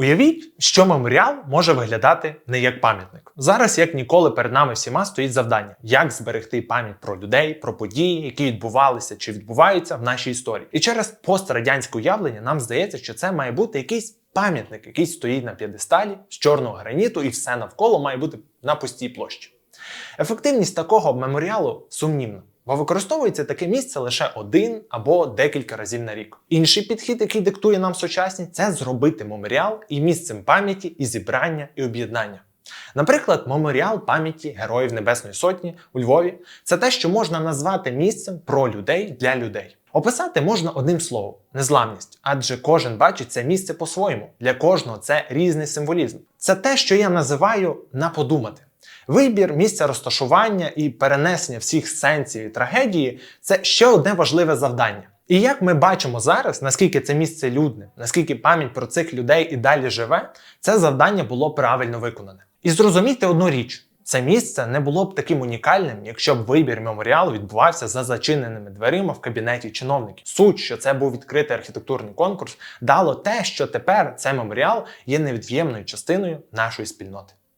Уявіть, що меморіал може виглядати не як пам'ятник. Зараз, як ніколи, перед нами всіма стоїть завдання, як зберегти пам'ять про людей, про події, які відбувалися чи відбуваються в нашій історії. І через пострадянське уявлення нам здається, що це має бути якийсь пам'ятник, який стоїть на п'єдесталі з чорного граніту, і все навколо має бути на пустій площі. Ефективність такого меморіалу сумнівна. Бо використовується таке місце лише один або декілька разів на рік. Інший підхід, який диктує нам сучасність, це зробити меморіал і місцем пам'яті, і зібрання, і об'єднання. Наприклад, меморіал пам'яті Героїв Небесної Сотні у Львові це те, що можна назвати місцем про людей для людей. Описати можна одним словом незламність, адже кожен бачить це місце по-своєму. Для кожного це різний символізм. Це те, що я називаю на подумати. Вибір місця розташування і перенесення всіх сенсів і трагедії це ще одне важливе завдання. І як ми бачимо зараз, наскільки це місце людне, наскільки пам'ять про цих людей і далі живе, це завдання було правильно виконане. І зрозумійте одну річ: це місце не було б таким унікальним, якщо б вибір меморіалу відбувався за зачиненими дверима в кабінеті чиновників. Суть, що це був відкритий архітектурний конкурс, дало те, що тепер цей меморіал є невід'ємною частиною нашої спільноти.